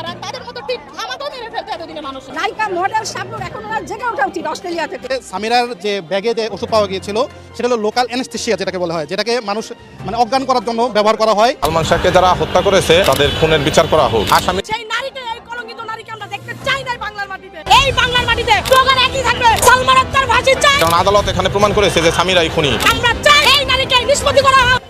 যারা তাদের মতো ঠিক আমাকেও মেরে ফেলতে এতদিনে মানুষ। নায়িকা মডেল শাবনুর এখন জেগে ওঠা উচিত অস্ট্রেলিয়া থেকে। সামিরার যে ব্যাগে যে ওষুধ পাওয়া গিয়েছিল সেটা হলো লোকাল অ্যানেস্থেশিয়া যেটাকে বলা হয় যেটাকে মানুষ মানে অজ্ঞান করার জন্য ব্যবহার করা হয়। সালমান শাহকে যারা হত্যা করেছে তাদের খুনের বিচার করা হোক। আসামি সেই নারীকে এই কলঙ্কিত নারীকে আমরা দেখতে চাই না বাংলার মাটিতে। এই বাংলার মাটিতে স্লোগান একই থাকবে। সালমান আক্তার ফাঁসি চাই। কারণ আদালত এখানে প্রমাণ করেছে যে সামিরাই খুনি। আমরা চাই এই নারীকে নিষ্পত্তি করা হোক।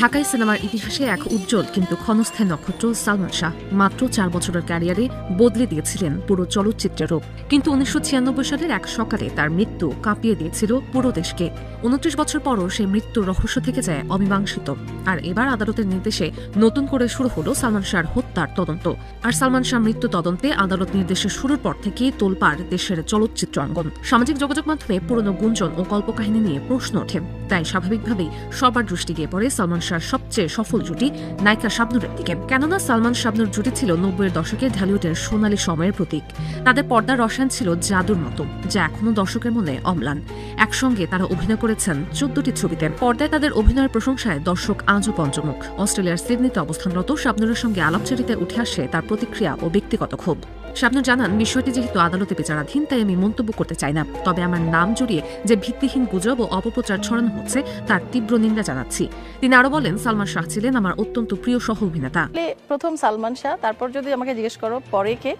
ঢাকাই সিনেমার ইতিহাসে এক উজ্জ্বল কিন্তু ক্ষণস্থায়ী নক্ষত্র সালমান শাহ মাত্র চার বছরের ক্যারিয়ারে বদলে দিয়েছিলেন পুরো চলচ্চিত্রের রূপ। কিন্তু উনিশশো ছিয়ানব্বই সালের এক সকালে তার মৃত্যু কাঁপিয়ে দিয়েছিল পুরো দেশকে। উনত্রিশ বছর পরও সেই মৃত্যুর রহস্য থেকে যায় অমীমাংসিত। আর এবার আদালতের নির্দেশে নতুন করে শুরু হলো সালমান শাহর হত্যার তদন্ত। আর সালমান শাহ মৃত্যু তদন্তে আদালত নির্দেশে শুরুর পর থেকেই তোলপাড় দেশের চলচ্চিত্র অঙ্গন। সামাজিক যোগাযোগ মাধ্যমে পুরনো গুঞ্জন ও কল্পকাহিনী নিয়ে প্রশ্ন ওঠে। তাই স্বাভাবিকভাবেই সবার দৃষ্টি গিয়ে পড়ে সালমান শাহর সবচেয়ে সফল জুটি নায়িকা শাবনুরের দিকে। কেননা সালমান শাবনুর জুটি ছিল নব্বইয়ের দশকে ঢালিউডের সোনালী সময়ের প্রতীক। তাদের পর্দার রসায়ন ছিল জাদুর মতো, যা এখনও দর্শকের মনে অম্লান। একসঙ্গে তারা অভিনয় করেছেন চোদ্দটি ছবিতে। পর্দায় তাদের অভিনয়ের প্রশংসায় দর্শক আজও পঞ্চমুখ। অস্ট্রেলিয়ার সিডনিতে অবস্থানরত শাবনুরের সঙ্গে আলাপচারিতায় উঠে আসে তার প্রতিক্রিয়া ও ব্যক্তিগত ক্ষোভ। শাবনুর জানান বিষয়টি যেহেতু আদালতে বিচারাধীন তাই আমি মন্তব্য করতে চাই না। তবে আমার নাম জড়িয়ে যে ভিত্তিহীন গুজব ও অপপ্রচার ছড়ানো হচ্ছে তার তীব্র নিন্দা জানাচ্ছি। তিনি আরও বলেন সালমান শাহ ছিলেন আমার অত্যন্ত প্রিয় সহ অভিনেতা। প্রথম সালমান শাহ তারপর যদি আমাকে জিজ্ঞেস করো পরে কে।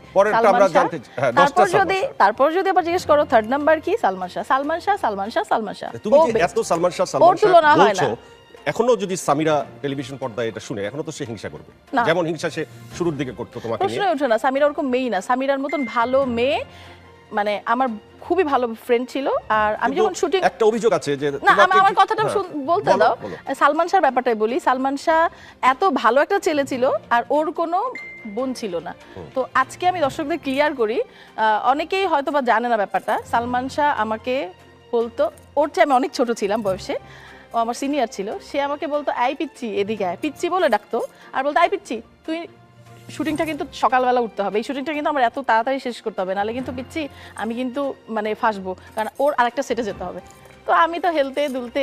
হ্যাঁ, তারপর যদি তারপর যদি আবার জিজ্ঞেস করো থার্ড নাম্বার কি? সালমান শাহ সালমান শাহ সালমান শাহ সালমান শাহ। তুমি। এত সালমান শাহ সালমান শাহ তুলনা হয় না। বলছো? এখনও যদি সামিরা টেলিভিশন পর্দায় এটা শুনে এখনও তো সে হিংসা করবে। যেমন হিংসা সে শুরুর দিকে করতো তোমাকে নিয়ে। প্রশ্নই ওঠে না সামিরা ওরকম মেয়ে না। সামিরার মতন ভালো মেয়ে মানে আমার খুবই ভালো ফ্রেন্ড ছিল আর আমি যখন শুটিং একটা অভিযোগ আছে যে না আমি আমার কথাটা হ্যাঁ, বলতে দাও। সালমান শাহর ব্যাপারটাই বলি। সালমান শাহ এত ভালো একটা ছেলে ছিল আর ওর কোনো বোন ছিল না। তো আজকে আমি দর্শকদের ক্লিয়ার করি অনেকেই হয়তো বা জানে না ব্যাপারটা। সালমান শাহ আমাকে বলতো ওর চেয়ে আমি অনেক ছোট ছিলাম বয়সে। ও আমার সিনিয়র ছিল, সে আমাকে বলতো আই পিচ্ছি এদিকে আয়। পিচ্ছি বলে ডাকতো আর বলতো আই পিচ্ছি তুই শুটিংটা কিন্তু সকালবেলা উঠতে হবে। এই শুটিংটা কিন্তু আমার এত তাড়াতাড়ি শেষ করতে হবে, নাহলে কিন্তু পিচ্ছি আমি কিন্তু মানে ফাঁসবো, কারণ ওর আরেকটা সেটে যেতে হবে। তো আমি তো হেলতে দুলতে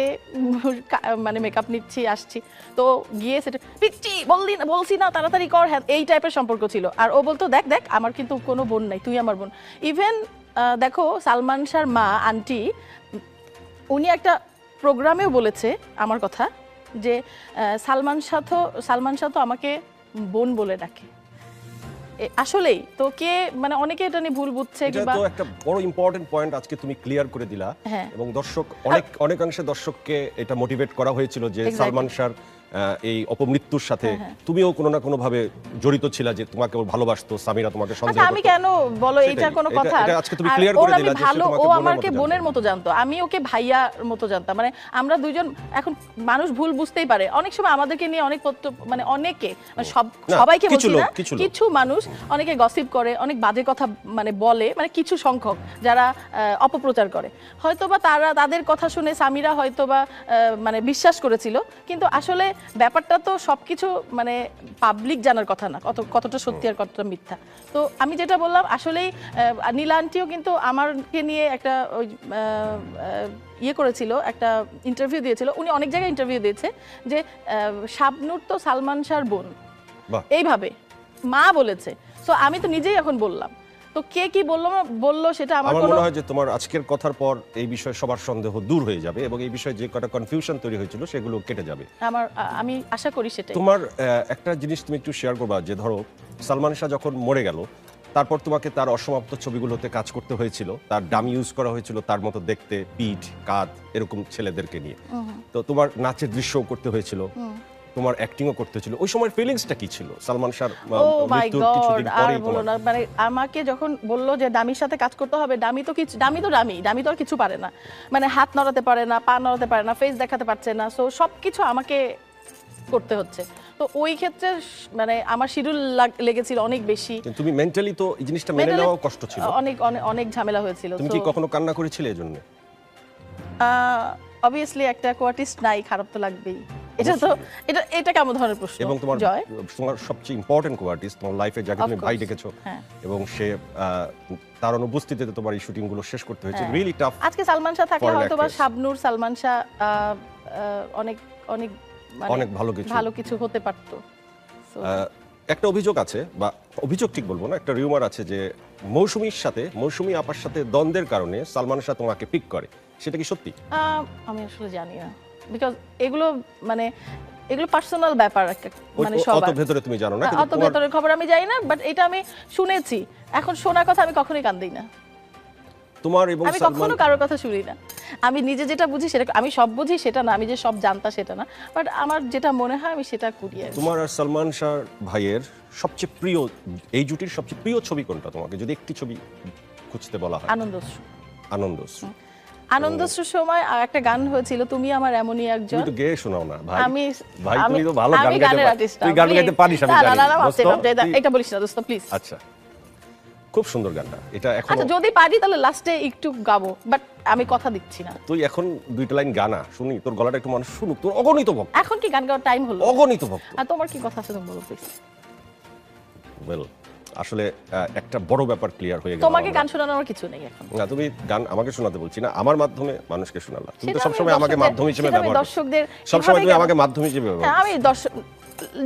মানে মেকআপ নিচ্ছি, আসছি। তো গিয়ে সেটা পিচ্ছি বললি না বলছি না, তাড়াতাড়ি কর। হ্যাঁ এই টাইপের সম্পর্ক ছিল। আর ও বলতো, দেখ দেখ, আমার কিন্তু কোনো বোন নাই, তুই আমার বোন। ইভেন দেখো, সালমান শাহর মা আন্টি উনি একটা প্রোগ্রামেও বলেছে আমার কথা যে সালমান শাহ তো সালমান শাহ তো আমাকে বোন বলে ডাকে। আসলেই তো কে মানে অনেকে এটা নিয়ে ভুল বুঝছে কিংবা তো একটা বড় ইম্পর্টেন্ট পয়েন্ট আজকে তুমি ক্লিয়ার করে দিলা। হ্যাঁ। এবং দর্শক অনেক অনেকাংশে দর্শককে এটা মোটিভেট করা হয়েছিল যে সালমান শাহর আহ, এই অপমৃত্যুর সাথে হ্যাঁ, হ্যাঁ। তুমিও কোনো না কোনো ভাবে জড়িত ছিলা যে তোমাকে ভালোবাসতো সামিরা তোমাকে সন্দেহ আচ্ছা আমি কেন বলো। এটা কোনো কথা? আজকে তুমি ওর করে দিলা যে ভালো ও আমাকে বোনের মতো জানতো। আমি ওকে ভাইয়ার মতো জানতাম। মানে আমরা দুইজন এখন মানুষ ভুল বুঝতেই পারে। অনেক সময় আমাদেরকে নিয়ে অনেক মানে অনেকে মানে সব সবাইকে কিছু বলছি না কিছু মানুষ অনেকে গসিপ করে অনেক বাজে কথা মানে বলে মানে কিছু সংখ্যক যারা অপপ্রচার করে। হয়তোবা তারা তাদের কথা শুনে সামিরা হয়তোবা আহ, মানে বিশ্বাস করেছিল। কিন্তু আসলে ব্যাপারটা তো সবকিছু মানে পাবলিক জানার কথা না কত কতটা সত্যি আর কতটা মিথ্যা। তো আমি যেটা বললাম আসলেই নীলা আন্টিও কিন্তু আমারকে নিয়ে একটা ওই ইয়ে করেছিল একটা ইন্টারভিউ দিয়েছিল। উনি অনেক জায়গায় ইন্টারভিউ দিয়েছে যে শাবনূর তো সালমান শাহর বোন। এইভাবে মা বলেছে। সো আমি তো নিজেই এখন বললাম। তো কে কি বলল বলল সেটা আমার মনে হয় যে তোমার আজকের কথার পর এই বিষয়ে সবার সন্দেহ দূর হয়ে যাবে এবং এই বিষয়ে যে কটা কনফিউশন তৈরি হয়েছিল সেগুলো কেটে যাবে। আমার আমি আশা করি সেটাই। তোমার একটা জিনিস তুমি একটু শেয়ার করবা যে ধরো সালমান শাহ যখন মরে গেল তারপর তোমাকে তার অসমাপ্ত ছবিগুলোতে কাজ করতে হয়েছিল তার ডাম ইউজ করা হয়েছিল তার মতো দেখতে পিঠ কাঁধ এরকম ছেলেদেরকে নিয়ে। তো তোমার নাচের দৃশ্যও করতে হয়েছিল। তোমার অ্যাক্টিংও করতে হয়েছিল ওই সময় ফিলিংসটা কি ছিল? সালমান ও মাই মৃত্যুর গড কিছুদিন আর পরেই তোমার না মানে আমাকে যখন বলল যে দামির সাথে কাজ করতে হবে দামি তো কিছু দামি তো দামি দামি তো আর কিছু পারে না। মানে হাত নড়াতে পারে না পা নড়াতে পারে না ফেস দেখাতে পারছে না। সো সব কিছু আমাকে করতে হচ্ছে। তো ওই ক্ষেত্রে মানে আমার শিডিউল লেগেছিল অনেক বেশি। তুমি মেন্টালি তো এই জিনিসটা মেনে নেওয়াও কষ্ট ছিল। অনেক অনেক অনেক ঝামেলা হয়েছিল তুমি কি কখনো কান্না করেছিলে এজন্য? অবভিয়াসলি একটা কোয়ার্টিস্ট নাই খারাপ তো লাগবেই। এটা তো এটা এটা কেমন ধরনের প্রশ্ন? এবং তোমার তোমার সবচেয়ে ইম্পর্টেন্ট কোয়ার্টিস্ট তোমার লাইফে যাকে তুমি ভাই ডেকেছো হ্যাঁ। এবং সে তার অনুপস্থিতিতে তোমার এই শুটিংগুলো শেষ করতে হয়েছে। হ্যাঁ। রিয়েলি টাফ আজকে সালমান শাহ থাকলে হয়তো বা শাবনূর সালমান শাহ অনেক অনেক মানে অনেক ভালো কিছু। ভালো কিছু হতে পারতো। একটা অভিযোগ আছে বা অভিযোগ ঠিক বলব না একটা রিউমার আছে যে মৌসুমীর সাথে মৌসুমী আপার সাথে দ্বন্দ্বের কারণে সালমান শাহ তোমাকে পিক করে। সেটা কি সত্যি? আমি আসলে জানি না। বিকজ এগুলো মানে এগুলো পার্সোনাল ব্যাপার মানে অত ভেতরে তুমি জানো না অত ভেতরের খবর আমি জানি না বাট এটা আমি শুনেছি। এখন শোনার কথা আমি কখনোই কান দিই না। তোমার এবং আমি কখনো কারোর কথা শুনি না। আমি নিজে যেটা বুঝি সেটা আমি সব বুঝি সেটা না আমি যে সব জানতা সেটা না। বাট আমার যেটা মনে হয় আমি সেটা করি তোমার আর সালমান শাহ ভাইয়ের সবচেয়ে প্রিয় এই জুটির সবচেয়ে প্রিয় ছবি কোনটা তোমাকে? যদি একটি ছবি খুঁজতে বলা হয়। আনন্দ আনন্দশ্রু। আনন্দ সময় আর একটা গান হয়েছিল তুমি আমার এমনই একজন। তুমি তো গেয়ে শোনাও না ভাই। আমি ভাই তুমি তো ভালো গান গাইতে পার- তুই গান গাইতে পারিস আমি না না জানি। না ভাবতে তুই- এটা বলিস না দোস্ত প্লিজ আচ্ছা। খুব সুন্দর গানটা। এটা এখন আচ্ছা যদি পারি তাহলে লাস্টে একটু গাবো বাট আমি কথা দিচ্ছি না। তুই এখন দুইটা লাইন গানা শুনি তোর গলাটা একটু মানুষ শুনুক তোর অগণিত ভক্ত। এখন কি গান গাওয়ার টাইম হলো? অগণিত ভক্ত। আর তোমার কি কথা আছে তুমি বলো প্লিজ ওয়েল আসলে একটা বড় ব্যাপার ক্লিয়ার হয়ে গেল তোমাকে গান শোনানোর আমার কিছু নেই এখন। না তুমি গান আমাকে শোনাতে বলছি না আমার মাধ্যমে মানুষকে শোনালা তুমি তো সবসময় আমাকে মাধ্যম হিসেবে ব্যবহার করো। দর্শকদের সবসময় তুমি আমাকে মাধ্যম হিসেবে ব্যবহার হ্যাঁ, আমি দর্শক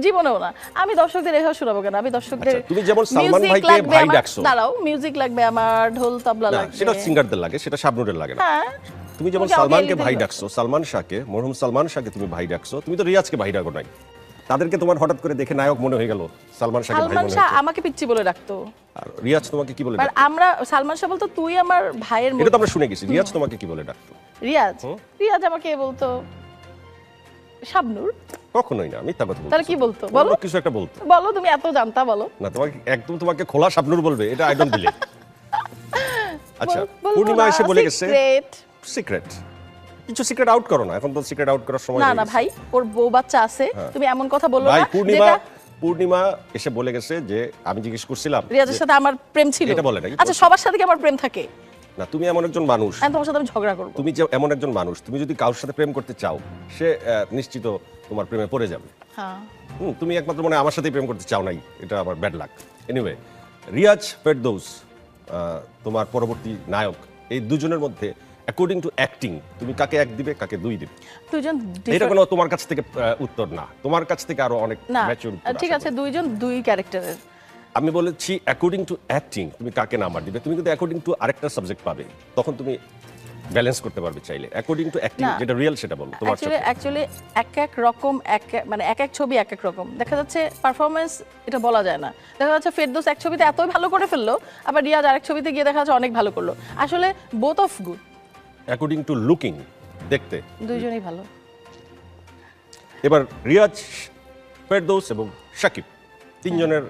জীবনেও না আমি দর্শকদের এভাবে শোনাবো কেন? আমি দর্শকদের আচ্ছা, তুমি যেমন সালমান ভাইকে ভাই ডাকছো। দাঁড়াও মিউজিক লাগবে আমার ঢোল তবলা লাগবে সেটা সিঙ্গারদের লাগে সেটা শাবনুরের লাগে না। হ্যাঁ তুমি যেমন সালমানকে ভাই ডাকছো সালমান শাহকে মরহুম সালমান শাহকে তুমি ভাই ডাকছো তুমি তো রিয়াজকে ভাই ডাকো নাই। তাদেরকে তোমার হঠাৎ করে দেখে নায়ক মনে হয়ে গেল সালমান শাহকে ভাই সালমান মনে শাহ আমাকে পিচ্ছি বলে রাখতো আর রিয়াজ তোমাকে কি বলে বাট ডাকতো? আমরা সালমান শাহ বলতো তুই আমার ভাইয়ের মতো এটা তো আমরা শুনে গেছি। রিয়াজ তোমাকে কি বলে ডাকতো? রিয়াজ? রিয়াজ আমাকে বলতো শাবনুর? কখনোই না মিথ্যা কথা। তাহলে কি বলতো? বলো। কিছু একটা বলতো। বলো তুমি এত জানতা বলো। না তোমাকে একদম তোমাকে খোলা শাবনুর বলবে এটা আই ডোন্ট বিলিভ। আচ্ছা পূর্ণিমা এসে বলে গেছে। সিক্রেট। কিছু সিক্রেট আউট করো না। এখন তো সিক্রেট আউট করার সময় না না ভাই ওর বউ বাচ্চা আছে তুমি এমন কথা বলল না পূর্ণিমা যেটা পূর্ণিমা এসে বলে গেছে যে আমি জিজ্ঞেস করছিলাম রিয়াজের সাথে আমার প্রেম ছিল। এটা বলে নাই, আচ্ছা সবার সাথে কি আমার প্রেম থাকে? না তুমি এমন একজন মানুষ। আমি তোমার সাথে আমি ঝগড়া করব। তুমি যে এমন একজন মানুষ তুমি যদি কারোর সাথে প্রেম করতে চাও সে নিশ্চিত তোমার প্রেমে পড়ে যাবে। হ্যাঁ। হুম, তুমি একমাত্র মানে আমার সাথেই প্রেম করতে চাও নাই এটা আমার bad luck anyway Riaz Ferdous তোমার পরবর্তী নায়ক এই দুজনের মধ্যে অ্যাকর্ডিং টু অ্যাক্টিং তুমি কাকে এক দিবে কাকে দুই দিবে? দুজন এটা কোনো তোমার কাছ থেকে উত্তর না। তোমার কাছ থেকে আরও অনেক না ঠিক আছে। দুইজন দুই ক্যারেক্টারের আমি বলেছি অ্যাকর্ডিং টু অ্যাক্টিং তুমি কাকে নাম্বার দিবে? তুমি কিন্তু অ্যাকর্ডিং টু আরেকটা সাবজেক্ট পাবে। তখন তুমি ব্যালেন্স করতে পারবে চাইলে। অ্যাকর্ডিং টু অ্যাক্টিং যেটা রিয়েল সেটা বলো। তোমার অ্যাকচুয়ালি অ্যাকচুয়ালি এক এক রকম এক এক- মানে এক এক ছবি এক এক রকম। দেখা যাচ্ছে পারফরমেন্স এটা বলা যায় না। দেখা যাচ্ছে ফেরদৌস এক ছবিতে এতই ভালো করে ফেলল আবার রিয়াজ আরেক ছবিতে গিয়ে দেখা যাচ্ছে অনেক ভালো করল। আসলে both of good according to looking দেখতে। দুইজনই ভালো। এবার রিয়াজ ফেরদৌস এবং সাকিব তিনজনের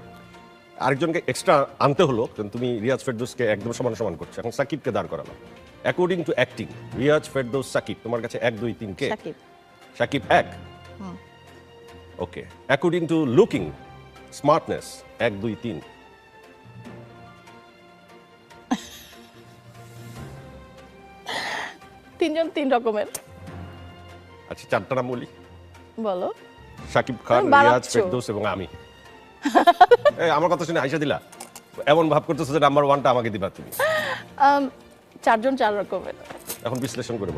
আরেকজনকে এক্সট্রা আনতে হলো কারণ তুমি রিয়াজ ফেরদৌসকে একদম সমান সমান করছ এখন সাকিবকে দাঁড় করালো। According to acting Riaz Ferdous Shakib তোমার কাছে এক দুই তিন কে সাকিব। সাকিব এক? Okay according to looking smartness এক দুই তিন। তিনজন তিন রকমের। আচ্ছা চারটা নাম বলি? বলো। সাকিব খান রিয়াজ বাড়াচ্ছো। ফেরদৌস এবং আমি। এই, আমার কথা শুনে হাইসা দিলা? এমন ভাব করতেছো যে নাম্বার ওয়ানটা আমাকে দিবা তুমি। চারজন চার রকমের। এখন বিশ্লেষণ করে বলো।